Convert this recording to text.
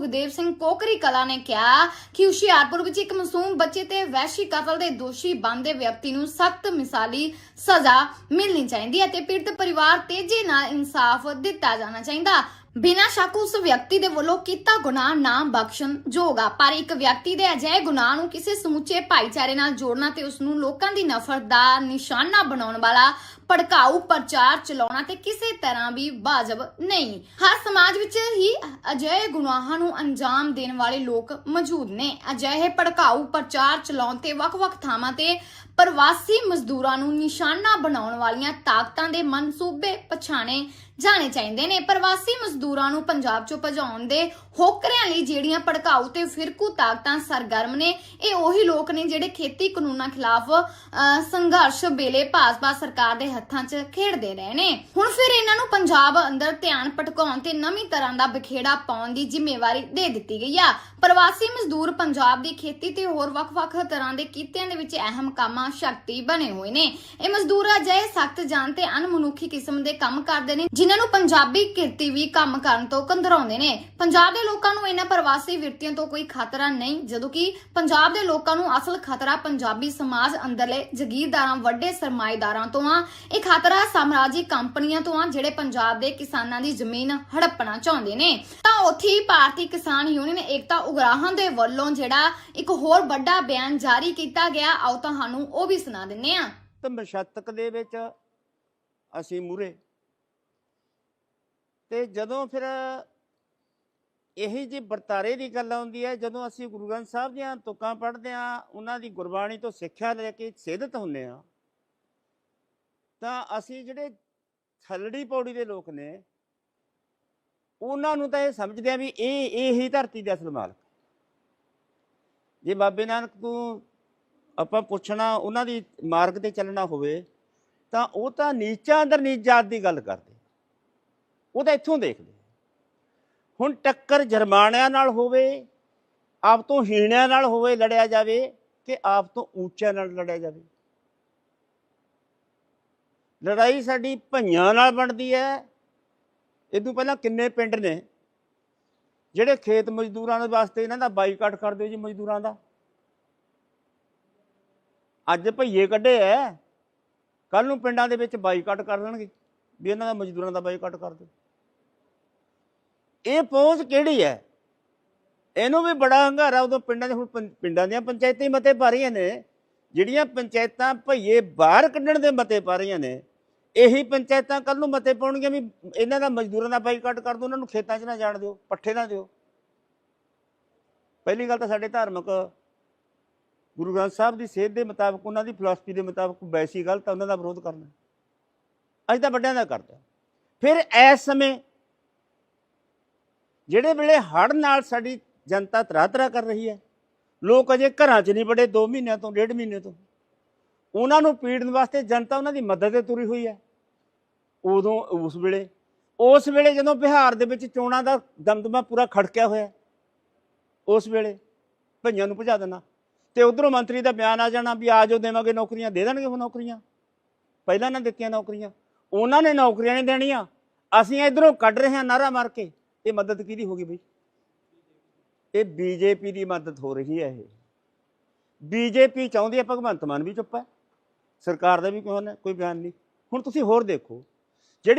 ਸੁਖਦੇਵ ਸਿੰਘ ਕੋਕਰੀ ਕਲਾ ਨੇ ਕਿਹਾ ਕਿ ਹੁਸ਼ਿਆਰਪੁਰ ਵਿੱਚ ਇੱਕ ਮਾਸੂਮ ਬੱਚੇ ਤੇ ਵਹਿਸ਼ੀ ਕਤਲ ਦੇ ਦੋਸ਼ੀ ਬੰਦੇ ਵਿਅਕਤੀ ਨੂੰ ਸਖਤ ਮਿਸਾਲੀ ਸਜ਼ਾ ਮਿਲਣੀ ਚਾਹੀਦੀ ਹੈ ਤੇ ਪੀੜਤ ਪਰਿਵਾਰ ਤੇਜ਼ੀ ਨਾਲ ਇਨਸਾਫ ਦਿੱਤਾ ਜਾਣਾ ਚਾਹੀਦਾ। ਬਿਨਾਂ ਸ਼ੱਕ ਉਸ ਵਿਅਕਤੀ ਦੇ ਵੱਲੋਂ ਕੀਤਾ ਗੁਨਾਹ ਨਾ ਬਖਸ਼ਣ ਜੋਗਾ ਪਰ ਇੱਕ ਵਿਅਕਤੀ ਦੇ ਅਜਿਹੇ ਗੁਨਾਹ ਨੂੰ ਕਿਸੇ ਸਮੁੱਚੇ ਭਾਈਚਾਰੇ ਨਾਲ ਜੋੜਨਾ ਤੇ ਉਸ ਨੂੰ ਲੋਕਾਂ ਦੀ ਨਫ਼ਰਤ ਦਾ ਨਿਸ਼ਾਨਾ ਬਣਾਉਣ ਵਾਲਾ ਭੜਕਾਊ ਪ੍ਰਚਾਰ ਚਲਾਉਣਾ ਤੇ ਕਿਸੇ ਤਰ੍ਹਾਂ ਵੀ ਵਾਜਬ ਨਹੀਂ। ਹਰ ਸਮਾਜ ਵਿੱਚ ਹੀ ਅਜਿਹੇ ਗੁਨਾਹਾਂ ਨੂੰ ਅੰਜਾਮ ਦੇਣ ਵਾਲੇ ਲੋਕ ਮੌਜੂਦ ਨੇ। ਅਜਿਹੇ ਭੜਕਾਊ ਪ੍ਰਚਾਰ ਚਲਾਉਣ ਤੇ ਵੱਖ-ਵੱਖ ਥਾਵਾਂ ਤੇ ਪ੍ਰਵਾਸੀ ਮਜ਼ਦੂਰਾਂ ਨੂੰ ਨਿਸ਼ਾਨਾ ਬਣਾਉਣ ਵਾਲੀਆਂ ਤਾਕਤਾਂ ਦੇ ਮਨਸੂਬੇ ਪਛਾਣੇ ਜਾਣੇ ਚਾਹੀਦੇ ਨੇ। ਪ੍ਰਵਾਸੀ ਮਜ਼ਦੂਰਾਂ ਨੂੰ ਪੰਜਾਬ ਚੋਂ ਭਜਾਉਣ ਦੇ ਹੋਕਰਿਆਂ ਲਈ ਜਿਹੜੀਆਂ ਭੜਕਾਊ ਤੇ ਫਿਰਕੂ ਤਾਕਤਾਂ ਸਰਗਰਮ ਨੇ, ਇਹ ਉਹੀ ਲੋਕ ਨੇ ਜਿਹੜੇ ਖੇਤੀ ਕਾਨੂੰਨਾਂ ਖਿਲਾਫ ਸੰਘਰਸ਼ ਵੇਲੇ ਭਾਜਪਾ ਸਰਕਾਰ ਦੇ ਹੱਥਾਂ 'ਚ ਖੇਡਦੇ ਰਹੇ ਨੇ। ਹੁਣ ਫਿਰ ਇਹਨਾਂ ਨੂੰ ਪੰਜਾਬ ਅੰਦਰ ਧਿਆਨ ਭਟਕਾਉਣ ਤੇ ਨਵੀਂ ਤਰ੍ਹਾਂ ਦਾ ਬਖੇੜਾ ਪਾਉਣ ਦੀ ਜ਼ਿੰਮੇਵਾਰੀ ਦੇ ਦਿੱਤੀ ਗਈ ਆ। ਪ੍ਰਵਾਸੀ ਮਜ਼ਦੂਰ ਪੰਜਾਬ ਦੀ ਖੇਤੀ ਤੇ ਹੋਰ ਵੱਖ-ਵੱਖ ਤਰ੍ਹਾਂ ਦੇ ਕਿੱਤਿਆਂ ਦੇ ਵਿੱਚ ਅਹਿਮ ਕਾਮਾਂ ਸ਼ਕਤੀ ਬਣੇ ਹੋਏ ਨੇ। ਇਹ ਮਜ਼ਦੂਰ ਅਜਿਹੇ ਸਖਤ ਜਾਨ ਤੇ ਅਣਮਨੁੱਖੀ ਕਿਸਮ ਦੇ ਕੰਮ ਕਰਦੇ ਨੇ ਜਿਨ੍ਹਾਂ ਨੂੰ ਪੰਜਾਬੀ ਕਿਰਤੀ ਵੀ ਕੰਮ ਕਰਨ ਤੋਂ ਕੰਦਰਾਉਂਦੇ ਨੇ। ਪੰਜਾਬ ਦੇ ਲੋਕਾਂ ਨੂੰ ਇਹਨਾਂ ਪ੍ਰਵਾਸੀ ਵਿਰਤੀਆਂ ਤੋਂ ਕੋਈ ਖਤਰਾ ਨਹੀਂ, ਜਦੋਂ ਕਿ ਪੰਜਾਬ ਦੇ ਲੋਕਾਂ ਨੂੰ ਅਸਲ ਖਤਰਾ ਪੰਜਾਬੀ ਸਮਾਜ ਅੰਦਰਲੇ ਜ਼ਗੀਰਦਾਰਾਂ, ਵੱਡੇ ਸਰਮਾਏਦਾਰਾਂ ਤੋਂ ਆ। ਇਹ ਖਤਰਾ ਸਾਮਰਾਜੀ ਕੰਪਨੀਆਂ ਤੋਂ ਆ, ਜਿਹੜੇ ਪੰਜਾਬ ਦੇ ਕਿਸਾਨਾਂ ਦੀ ਜ਼ਮੀਨ ਹੜੱਪਣਾ ਚਾਹੁੰਦੇ ਨੇ। ਤਾਂ ਉੱਥੇ ਭਾਰਤੀ ਕਿਸਾਨ ਯੂਨੀਅਨ ਏਕਤਾ ਉਗਰਾਹਾਂ ਦੇ ਵੱਲੋਂ ਜਿਹੜਾ ਇੱਕ ਹੋਰ ਵੱਡਾ ਬਿਆਨ ਜਾਰੀ ਕੀਤਾ ਗਿਆ, ਆਓ ਤੁਹਾਨੂੰ ਉਹ ਵੀ ਸੁਣਾ ਦਿੰਨੇ ਆ। ਮਸ਼ੱਤਕ ਦੇ ਵਿੱਚ ਅਸੀਂ ਮੂਰੇ ਤੇ ਜਦੋਂ ਫਿਰ ਇਹੀ ਜੀ ਵਰਤਾਰੇ ਦੀ ਗੱਲ ਆਉਂਦੀ ਹੈ, ਜਦੋਂ ਅਸੀਂ ਗੁਰੂ ਗ੍ਰੰਥ ਸਾਹਿਬ ਦੀਆਂ ਤੁਕਾਂ ਪੜ੍ਹਦੇ ਆ ਉਹਨਾਂ ਦੀ ਗੁਰਬਾਣੀ ਤੋਂ ਸਿੱਖਿਆ ਲੈ ਕੇ ਸਿੱਧਤ ਹੁੰਨੇ ਆ ਤਾਂ ਅਸੀਂ ਜਿਹੜੇ ਥਲੜੀ ਪੌੜੀ ਦੇ ਲੋਕ ਨੇ, ਉਹਨਾਂ ਨੂੰ ਤਾਂ ਇਹ ਸਮਝਦੇ ਆ ਵੀ ਇਹ ਇਹ ਹੀ ਧਰਤੀ ਦਾ ਅਸਲ ਮਾਲਕ। ਜੇ ਬਾਬੇ ਨਾਨਕ ਤੋਂ ਆਪਾਂ ਪੁੱਛਣਾ, ਉਹਨਾਂ ਦੀ ਮਾਰਗ ਤੇ ਚੱਲਣਾ ਹੋਵੇ, ਤਾਂ ਉਹ ਤਾਂ ਨੀਚਾਂ ਅੰਦਰ ਨੀਚ ਜਾਤ ਦੀ ਗੱਲ ਕਰਦੇ। ਉਹ ਤਾਂ ਇੱਥੋਂ ਦੇਖਦੇ ਹੁਣ ਟੱਕਰ ਜਰਮਾਨਿਆਂ ਨਾਲ ਹੋਵੇ, ਆਪ ਤੋਂ ਹੀਣਿਆਂ ਨਾਲ ਹੋਵੇ ਲੜਿਆ ਜਾਵੇ ਕਿ ਆਪ ਤੋਂ ਉੱਚਿਆਂ ਨਾਲ ਲੜਿਆ ਜਾਵੇ। ਲੜਾਈ ਸਾਡੀ ਭਈਆਂ ਨਾਲ ਬਣਦੀ ਹੈ। ਇਹ ਪਹਿਲਾਂ ਕਿੰਨੇ ਪਿੰਡ ਨੇ? ਜਿਹੜੇ ਖੇਤ ਮਜ਼ਦੂਰਾਂ ਦੇ ਵਾਸਤੇ ਇਹਨਾਂ ਦਾ ਬਾਈਕਾਟ ਕਰ ਦਿਓ ਜੀ ਮਜ਼ਦੂਰਾਂ ਦਾ। ਅੱਜ ਭਈਏ ਕੱਢੇ ਐ। ਕੱਲ ਨੂੰ ਪਿੰਡਾਂ ਦੇ ਵਿੱਚ ਬਾਈਕਾਟ ਕਰ ਦੇਣਗੇ ਵੀ ਇਹਨਾਂ ਦਾ ਮਜ਼ਦੂਰਾਂ ਦਾ ਬਾਈਕਾਟ ਕਰ ਦਿਓ। ਇਹ ਪਹੁੰਚ ਕਿਹੜੀ ਹੈ? ਇਹਨੂੰ ਵੀ ਬੜਾ ਹੰਗਾਰਾ ਉਦੋਂ ਪਿੰਡਾਂ ਦੇ, ਹੁਣ ਪੰ- ਪਿੰਡਾਂ ਦੀਆਂ ਪੰਚਾਇਤਾਂ ਹੀ ਮਤੇ ਪਾ ਰਹੀਆਂ ਨੇ। ਜਿਹੜੀਆਂ ਪੰਚਾਇਤਾਂ ਭਈਏ ਬਾਹਰ ਕੱਢਣ ਦੇ ਮਤੇ ਪਾ ਰਹੀਆਂ ਨੇ, ਇਹੀ ਪੰਚਾਇਤਾਂ ਕੱਲ ਨੂੰ ਮਤੇ ਪਾਉਣਗੀਆਂ ਵੀ ਇਹਨਾਂ ਦਾ ਮਜ਼ਦੂਰਾਂ ਦਾ ਬਾਈਕਾਟ ਕਰ ਦਿਓ ਉਹਨਾਂ ਨੂੰ ਖੇਤਾਂ 'ਚ ਨਾ ਜਾਣ ਦਿਓ, ਪੱਠੇ ਨਾ ਦਿਓ। ਪਹਿਲੀ ਗੱਲ ਤਾਂ ਸਾਡੇ ਧਾਰਮਿਕ ਗੁਰੂ ਗ੍ਰੰਥ ਸਾਹਿਬ ਦੀ ਸੇਧ ਦੇ ਮੁਤਾਬਕ, ਉਹਨਾਂ ਦੀ ਫਿਲਾਸਫੀ ਦੇ ਮੁਤਾਬਕ ਵੈਸੀ ਗੱਲ ਤਾਂ ਉਹਨਾਂ ਦਾ ਵਿਰੋਧ ਕਰਨਾ। ਅੱਜ ਤਾਂ ਵੱਡਿਆਂ ਦਾ ਕਰਦਾ ਫਿਰ ਇਸ ਸਮੇਂ ਜਿਹੜੇ ਵੇਲੇ ਹੜ੍ਹ ਨਾਲ ਸਾਡੀ ਜਨਤਾ ਤਰਾ ਤਰਾ ਕਰ ਰਹੀ ਹੈ, ਲੋਕ ਅਜੇ ਘਰਾਂ 'ਚ ਨਹੀਂ ਬੜੇ 2 ਮਹੀਨਿਆਂ ਤੋਂ, ਡੇਢ ਮਹੀਨੇ ਤੋਂ। ਉਹਨਾਂ ਨੂੰ ਪੀੜਨ ਵਾਸਤੇ ਜਨਤਾ ਉਹਨਾਂ ਦੀ ਮਦਦ ਤੇ ਤੁਰੀ ਹੋਈ ਹੈ। ਉਦੋਂ, ਉਸ ਵੇਲੇ ਉਸ ਵੇਲੇ ਜਦੋਂ ਬਿਹਾਰ ਦੇ ਵਿੱਚ ਚੋਣਾਂ ਦਾ ਦਮਦਮਾ ਪੂਰਾ ਖੜਕਿਆ ਹੋਇਆ, ਉਸ ਵੇਲੇ, ਭਈਆਂ ਨੂੰ ਭਜਾ ਦੇਣਾ। ਤੇ ਉਧਰੋਂ ਮੰਤਰੀ ਦਾ ਬਿਆਨ ਆ ਜਾਣਾ ਵੀ ਆ ਜਾਓ, ਦੇਵਾਂਗੇ ਨੌਕਰੀਆਂ, ਦੇ ਦੇਣਗੇ ਉਹ ਨੌਕਰੀਆਂ। ਪਹਿਲਾਂ ਨਾ ਦਿੱਤੀਆਂ ਨੌਕਰੀਆਂ। ਉਹਨਾਂ ਨੇ ਨੌਕਰੀਆਂ ਨਹੀਂ ਦੇਣੀਆਂ। ਅਸੀਂ ਇਧਰੋਂ ਕੱਢ ਰਹੇ ਹਾਂ ਨਾਰਾ ਮਾਰ ਕੇ। ਇਹ ਮਦਦ ਕਿਹਦੀ ਹੋਗੀ ਬਈ? ਇਹ ਬੀਜੇਪੀ ਦੀ ਮਦਦ ਹੋ ਰਹੀ ਹੈ ਇਹ। ਬੀਜੇਪੀ ਚਾਹੁੰਦੀ ਹੈ ਭਗਵੰਤ ਮਾਨ ਵੀ ਚੁੱਪ ਹੈ। ਸਰਕਾਰ ਦਾ ਵੀ ਕੋਈ ਕੋਈ ਬਿਆਨ ਨਹੀਂ। ਹੁਣ ਤੁਸੀਂ ਹੋਰ ਦੇਖੋ।